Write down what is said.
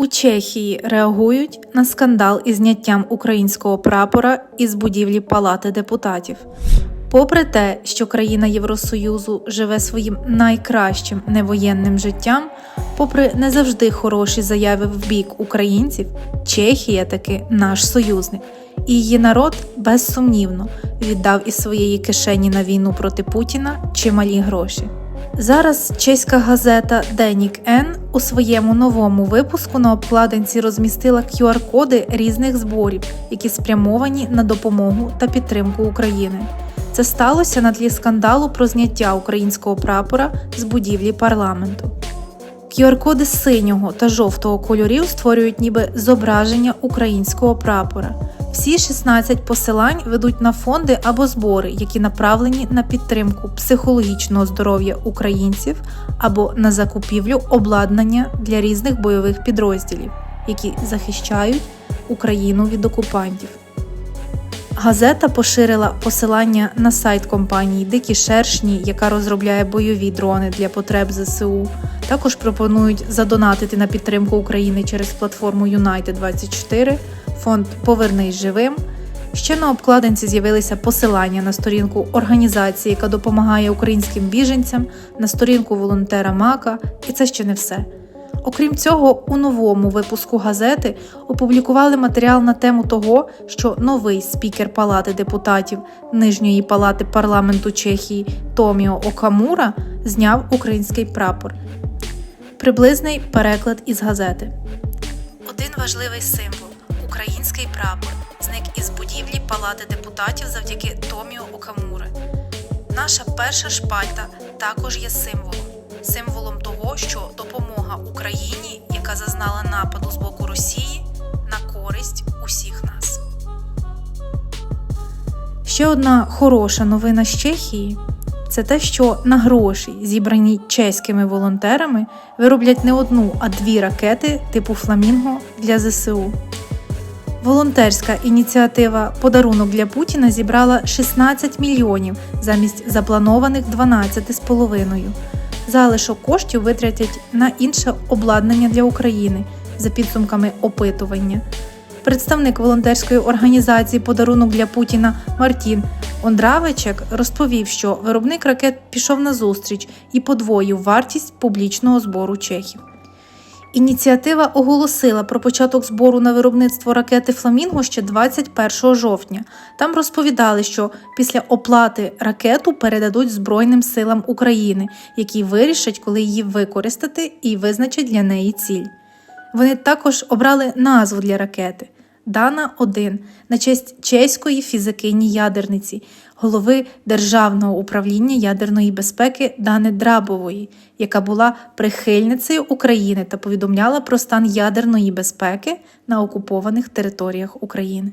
У Чехії реагують на скандал із зняттям українського прапора із будівлі Палати депутатів. Попри те, що країна Євросоюзу живе своїм найкращим невоєнним життям, попри не завжди хороші заяви в бік українців, Чехія таки наш союзник, і її народ безсумнівно віддав із своєї кишені на війну проти Путіна чималі гроші. Зараз чеська газета Денік Н у своєму новому випуску на обкладинці розмістила QR-коди різних зборів, які спрямовані на допомогу та підтримку України. Це сталося на тлі скандалу про зняття українського прапора з будівлі парламенту. QR-коди синього та жовтого кольорів створюють ніби зображення українського прапора. Всі 16 посилань ведуть на фонди або збори, які направлені на підтримку психологічного здоров'я українців або на закупівлю обладнання для різних бойових підрозділів, які захищають Україну від окупантів. Газета поширила посилання на сайт компанії Дикі Шершні, яка розробляє бойові дрони для потреб ЗСУ. Також пропонують задонатити на підтримку України через платформу United24, фонд Повернись живим. Ще на обкладинці з'явилися посилання на сторінку організації, яка допомагає українським біженцям, на сторінку волонтера Мака, і це ще не все. Окрім цього, у новому випуску газети опублікували матеріал на тему того, що новий спікер Палати депутатів Нижньої палати парламенту Чехії Томіо Окамура зняв український прапор. Приблизний переклад із газети. Один важливий символ український прапор зник із будівлі Палати депутатів завдяки Томіо Окамури. Наша перша шпальта також є символом символом того, що допомога Україні, яка зазнала нападу з боку Росії, на користь усіх нас. Ще одна хороша новина з Чехії це те, що на гроші, зібрані чеськими волонтерами, вироблять не одну, а дві ракети типу Фламінго для ЗСУ. Волонтерська ініціатива Подарунок для Путіна зібрала 16 мільйонів замість запланованих 12,5. Залишок коштів витратять на інше обладнання для України за підсумками опитування. Представник волонтерської організації Подарунок для Путіна Мартін Ондравичек розповів, що виробник ракет пішов на зустріч і подвоїв вартість публічного збору чехів. Ініціатива оголосила про початок збору на виробництво ракети Фламінго ще 21 жовтня. Там розповідали, що після оплати ракету передадуть Збройним силам України, які вирішать, коли її використати і визначать для неї ціль. Вони також обрали назву для ракети Дана 1 на честь чеської фізикині ядерниці, голови Державного управління ядерної безпеки Дани Драбової, яка була прихильницею України та повідомляла про стан ядерної безпеки на окупованих територіях України.